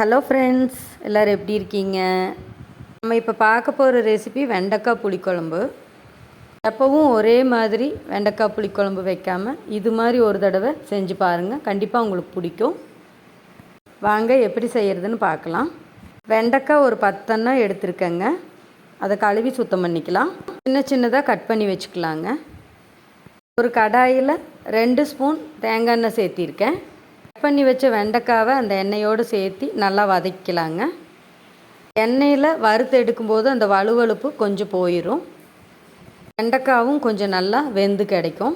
Hello friends எல்லோரும் எப்படி இருக்கீங்க? நம்ம இப்போ பார்க்க போகிற ரெசிபி வெண்டைக்காய் புளிக்குழம்பு. எப்போவும் ஒரே மாதிரி வெண்டைக்காய் புளிக்குழம்பு வைக்காமல் இது மாதிரி ஒரு தடவை செஞ்சு பாருங்கள் கண்டிப்பாக உங்களுக்கு பிடிக்கும். வாங்க எப்படி செய்கிறதுன்னு பார்க்கலாம். வெண்டைக்காய் ஒரு பத்தன்னா எடுத்துருக்கேங்க. அதை கழுவி சுத்தம் பண்ணிக்கலாம். சின்ன சின்னதாக கட் பண்ணி வச்சுக்கலாங்க. ஒரு கடாயில் ரெண்டு ஸ்பூன் தேங்காய் எண்ணெய் சேர்த்திருக்கேன். பண்ணி வச்ச வெண்டைக்காவை அந்த எண்ணெயோடு சேர்த்து நல்லா வதக்கிக்கலாங்க எண்ணெயில் வறுத்து எடுக்கும்போது அந்த வலுவழுப்பு கொஞ்சம் போயிடும் வெண்டைக்காவும் கொஞ்சம் நல்லா வெந்து கிடைக்கும்.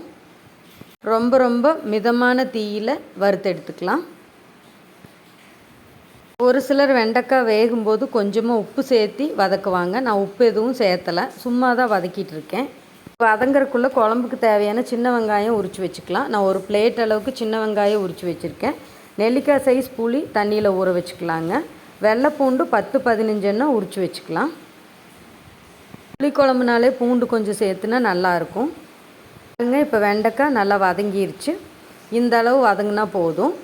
ரொம்ப ரொம்ப மிதமான தீயில் வறுத்து எடுத்துக்கலாம். ஒரு சிலர் வெண்டைக்காய் வேகும்போது கொஞ்சமாக உப்பு சேர்த்தி வதக்குவாங்க. நான் உப்பு எதுவும் சேர்த்தலை. சும்மா தான் வதக்கிட்டு இருக்கேன். வதங்கறக்குள்ளே குழம்புக்கு தேவையான சின்ன வெங்காயம் உரித்து வச்சுக்கலாம். நான் ஒரு பிளேட் அளவுக்கு சின்ன வெங்காயம் உரித்து வச்சுருக்கேன். நெல்லிக்காய் சைஸ் புளி தண்ணியில் ஊற வச்சுக்கலாங்க. வெள்ளைப்பூண்டு பத்து பதினஞ்சுன்னா உரித்து வச்சுக்கலாம். புளிக்குழம்புனாலே பூண்டு கொஞ்சம் சேர்த்துனா நல்லாயிருக்கும் பாருங்க இப்போ வெண்டைக்காய் நல்லா வதங்கிருச்சு. இந்த அளவு வதங்கினா போதும்.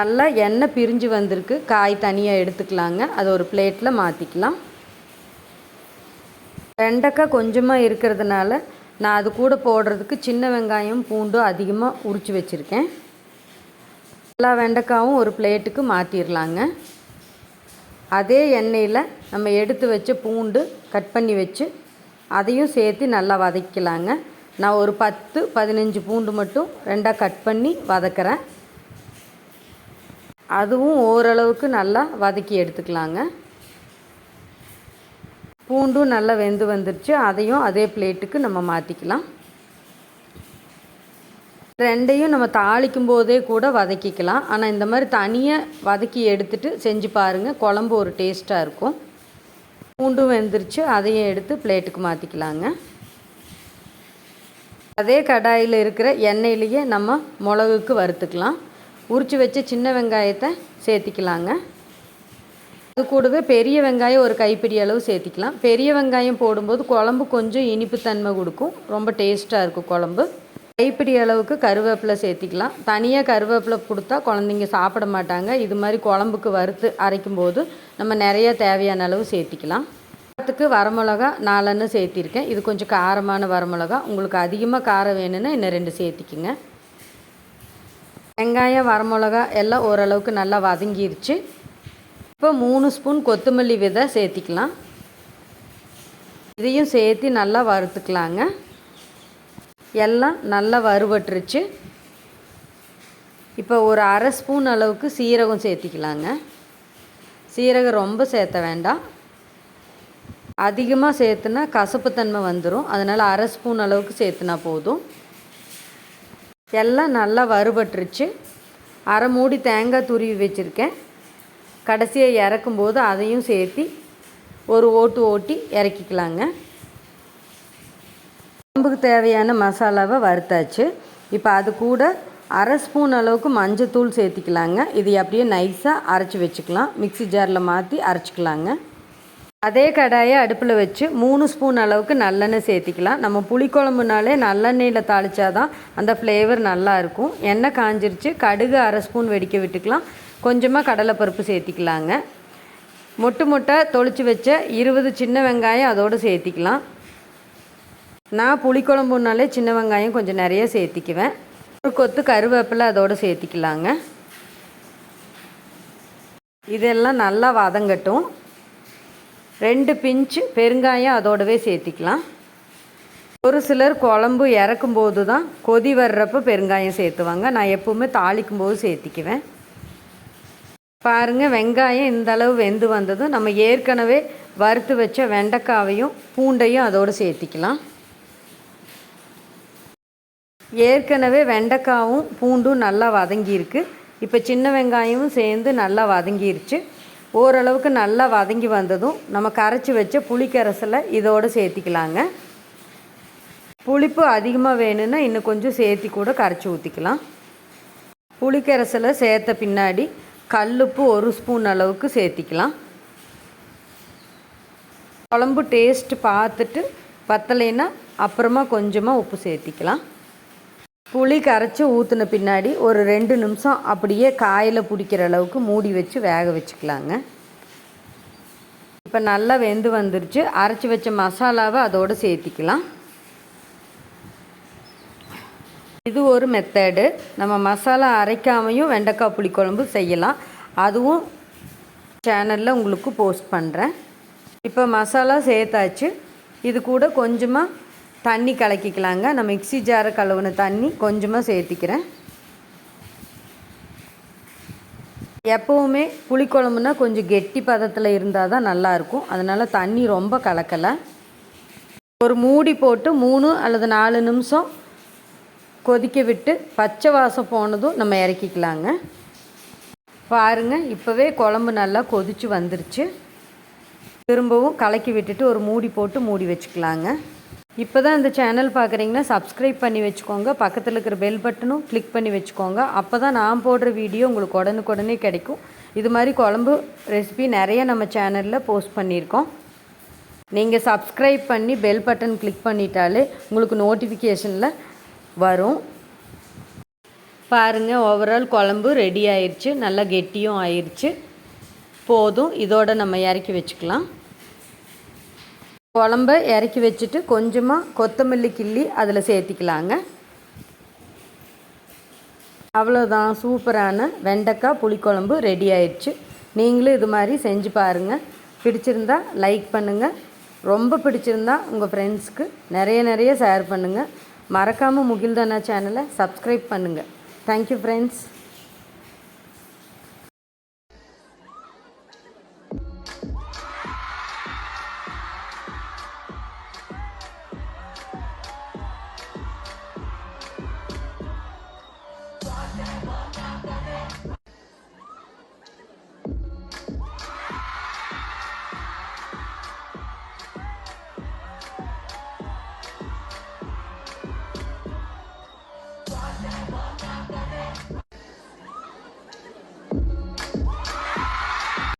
நல்லா எண்ணெய் பிரிஞ்சு வந்திருக்கு. காய் தனியாக எடுத்துக்கலாங்க. அதை ஒரு பிளேட்டில் மாற்றிக்கலாம் வெண்டைக்காய் கொஞ்சமாக இருக்கிறதுனால நான் அது கூட போடுறதுக்கு சின்ன வெங்காயம் பூண்டும் அதிகமாக உரித்து வச்சுருக்கேன். எல்லா வெண்டைக்காவும் ஒரு பிளேட்டுக்கு மாற்றிடலாங்க அதே எண்ணெயில் நம்ம எடுத்து வச்ச பூண்டு கட் பண்ணி வச்சு அதையும் சேர்த்து நல்லா வதக்கலாங்க. நான் ஒரு பத்து பதினஞ்சு பூண்டு மட்டும் ரெண்டாக கட் பண்ணி வதக்கிறேன். அதுவும் ஓரளவுக்கு நல்லா வதக்கி எடுத்துக்கலாங்க. பூண்டும் நல்லா வெந்து வந்துருச்சு. அதையும் அதே பிளேட்டுக்கு நம்ம மாற்றிக்கலாம் ரெண்டையும் நம்ம தாளிக்கும் போதே கூட வதக்கிக்கலாம். ஆனால் இந்த மாதிரி தனியாக வதக்கி எடுத்துட்டு செஞ்சு பாருங்கள் குழம்பு ஒரு டேஸ்ட்டாக இருக்கும். பூண்டும் வெந்துருச்சு. அதையும் எடுத்து பிளேட்டுக்கு மாற்றிக்கலாங்க அதே கடாயில் இருக்கிற எண்ணெயிலேயே நம்ம மிளகுக்கு வறுத்துக்கலாம். உரித்து வச்ச சின்ன வெங்காயத்தை சேர்த்திக்கலாங்க. அது கூடவே பெரிய வெங்காயம் ஒரு கைப்பிடி அளவு சேர்த்திக்கலாம். பெரிய வெங்காயம் போடும்போது குழம்பு கொஞ்சம் இனிப்பு தன்மை கொடுக்கும். ரொம்ப டேஸ்ட்டாக இருக்கும் குழம்பு. கைப்பிடி அளவுக்கு கருவேப்பிலை சேர்த்திக்கலாம். தனியாக கருவேப்பிலை கொடுத்தா குழந்தைங்க சாப்பிட மாட்டாங்க. இது மாதிரி குழம்புக்கு வறுத்து அரைக்கும் போது நம்ம நிறைய தேவையான அளவு சேர்த்திக்கலாம். காரத்துக்கு வரமிளகா நாலன்னு சேர்த்திருக்கேன். இது கொஞ்சம் காரமான வரமிளகா. உங்களுக்கு அதிகமாக காரம் வேணும்னா இன்னும் ரெண்டு சேர்த்திக்குங்க. வெங்காயம் வரமிளகா எல்லாம் ஓரளவுக்கு நல்லா வதங்கிருச்சு. இப்போ மூணு ஸ்பூன் கொத்தமல்லி விதை சேர்த்திக்கலாம். இதையும் சேர்த்து நல்லா வறுத்துக்கலாங்க. எல்லாம் நல்லா வறுபட்டுருச்சு. இப்போ ஒரு அரை ஸ்பூன் அளவுக்கு சீரகம் சேர்த்திக்கலாங்க. சீரகம் ரொம்ப சேர்த்த வேண்டாம். அதிகமாக சேர்த்துனா கசப்புத்தன்மை வந்துடும் அதனால் அரை ஸ்பூன் அளவுக்கு சேர்த்துனா போதும். எல்லாம் நல்லா வறுபட்டுருச்சு. அரை மூடி தேங்காய் துருவி வச்சுருக்கேன். கடைசியாக இறக்கும்போது அதையும் சேர்த்து ஒரு ஓட்டு ஓட்டி இறக்கிக்கலாங்க. குழம்புக்கு தேவையான மசாலாவை வறுத்தாச்சு. இப்போ அது கூட அரை ஸ்பூன் அளவுக்கு மஞ்சத்தூள் சேர்த்திக்கலாங்க. இது அப்படியே நைஸாக அரைச்சி வச்சுக்கலாம். மிக்சி ஜாரில் மாற்றி அரைச்சிக்கலாங்க. அதே கடாயை அடுப்பில் வச்சு மூணு ஸ்பூன் அளவுக்கு நல்லெண்ணெய் சேர்த்திக்கலாம். நம்ம புளிக்குழம்புனாலே நல்லெண்ணெயில் தாளித்தாதான் அந்த ஃப்ளேவர் நல்லாயிருக்கும் எண்ணெய் காஞ்சிருச்சு. கடுகு அரை ஸ்பூன் வெடிக்க விட்டுக்கலாம். கொஞ்சமாக கடலைப்பருப்பு சேர்த்திக்கலாங்க. மொட்டு மொட்டை தொளிச்சு வச்ச இருபது சின்ன வெங்காயம் அதோடு சேர்த்திக்கலாம். நான் புளிக்குழம்புனாலே சின்ன வெங்காயம் கொஞ்சம் நிறைய சேர்த்திக்குவேன். ஒரு கொத்து கருவேப்பிலை அதோடு சேர்த்திக்கலாங்க. இதெல்லாம் நல்லா வதங்கட்டும். ரெண்டு பிஞ்சு பெருங்காயம் அதோடவே சேர்த்திக்கலாம். ஒரு சிலர் குழம்பு இறக்கும்போது தான் கொதி வர்றப்போ பெருங்காயம் சேர்த்துவாங்க. நான் எப்போவுமே தாளிக்கும் போது சேர்த்திக்குவேன். பாருங்கள் வெங்காயம் இந்த அளவு வெந்து வந்ததும் நம்ம ஏற்கனவே வறுத்து வச்ச வெண்டைக்காவையும் பூண்டையும் அதோடு சேர்த்திக்கலாம். ஏற்கனவே வெண்டைக்காவும் பூண்டும் நல்லா வதங்கியிருக்கு. இப்போ சின்ன வெங்காயமும் சேர்ந்து நல்லா வதங்கிருச்சு. ஓரளவுக்கு நல்லா வதங்கி வந்ததும் நம்ம கரைச்சி வச்ச புளிக்கரசலை இதோடு சேர்த்திக்கலாங்க. புளிப்பு அதிகமாக வேணும்னா இன்னும் கொஞ்சம் சேர்த்தி கூட கரைச்சி ஊற்றிக்கலாம் புளிக்கரசலை சேர்த்த பின்னாடி கல்லுப்பு ஒரு ஸ்பூன் அளவுக்கு சேர்த்திக்கலாம். குழம்பு டேஸ்ட்டு பார்த்துட்டு பத்தலைன்னா அப்புறமா கொஞ்சமாக உப்பு சேர்த்திக்கலாம். புளி கரைச்சி ஊற்றின பின்னாடி ஒரு ரெண்டு நிமிஷம் அப்படியே காயில் பிடிக்கிற அளவுக்கு மூடி வச்சு வேக வச்சுக்கலாங்க. இப்போ நல்லா வெந்து வந்துருச்சு. அரைச்சி வச்ச மசாலாவை அதோடு சேர்த்திக்கலாம். இது ஒரு மெத்தடு நம்ம மசாலா அரைக்காமையும் வெண்டைக்காய் புளிக்குழம்பு செய்யலாம். அதுவும் சேனலில் உங்களுக்கு போஸ்ட் பண்ணுறேன் இப்போ மசாலா சேர்த்தாச்சு. இது கூட கொஞ்சமாக தண்ணி கலக்கிக்கலாங்க. நான் மிக்ஸி ஜாரை கழுவுன தண்ணி கொஞ்சமாக சேர்த்திக்கிறேன். எப்போவுமே புளிக்குழம்புனா கொஞ்சம் கெட்டி பதத்தில் இருந்தால் தான் நல்லாயிருக்கும். அதனால் தண்ணி ரொம்ப கலக்கலை. ஒரு மூடி போட்டு மூணு அல்லது நாலு நிமிஷம் கொதிக்க விட்டு பச்சை வாசம் போனதும் நம்ம இறக்கிக்கலாங்க. பாருங்கள் இப்போவே குழம்பு நல்லா கொதித்து வந்துருச்சு. திரும்பவும் கலக்கி விட்டுட்டு ஒரு மூடி போட்டு மூடி வச்சுக்கலாங்க. இப்போ தான் இந்த சேனல் பார்க்குறீங்கன்னா சப்ஸ்கிரைப் பண்ணி வச்சுக்கோங்க. பக்கத்தில் இருக்கிற பெல் பட்டனும் கிளிக் பண்ணி வச்சுக்கோங்க. அப்போ தான் நான் போடுற வீடியோ உங்களுக்கு உடனுக்குடனே கிடைக்கும். இது மாதிரி குழம்பு ரெசிபி நிறைய நம்ம சேனலில் போஸ்ட் பண்ணியிருக்கோம். நீங்கள் சப்ஸ்கிரைப் பண்ணி பெல் பட்டன் கிளிக் பண்ணிட்டாலே உங்களுக்கு நோட்டிஃபிகேஷனில் வரும். பாருங்கள் ஓவரால் குழம்பு ரெடி ஆயிடுச்சு நல்லா கெட்டியும் ஆயிடுச்சு போதும். இதோடு நம்ம இறக்கி வச்சுக்கலாம். குழம்ப இறக்கி வச்சுட்டு கொஞ்சமாக கொத்தமல்லி கிள்ளி அதில் சேர்த்திக்கலாங்க. அவ்வளோதான் சூப்பரான வெண்டைக்காய் புளிக்குழம்பு ரெடி ஆயிடுச்சு நீங்களும் இது மாதிரி செஞ்சு பாருங்கள் பிடிச்சிருந்தா லைக் பண்ணுங்கள் ரொம்ப பிடிச்சிருந்தா உங்கள் ஃப்ரெண்ட்ஸ்க்கு நிறைய நிறைய ஷேர் பண்ணுங்கள் மறக்காமல் முகில்தானா சேனலை சப்ஸ்கிரைப் பண்ணுங்கள் தேங்க்யூ ஃப்ரெண்ட்ஸ்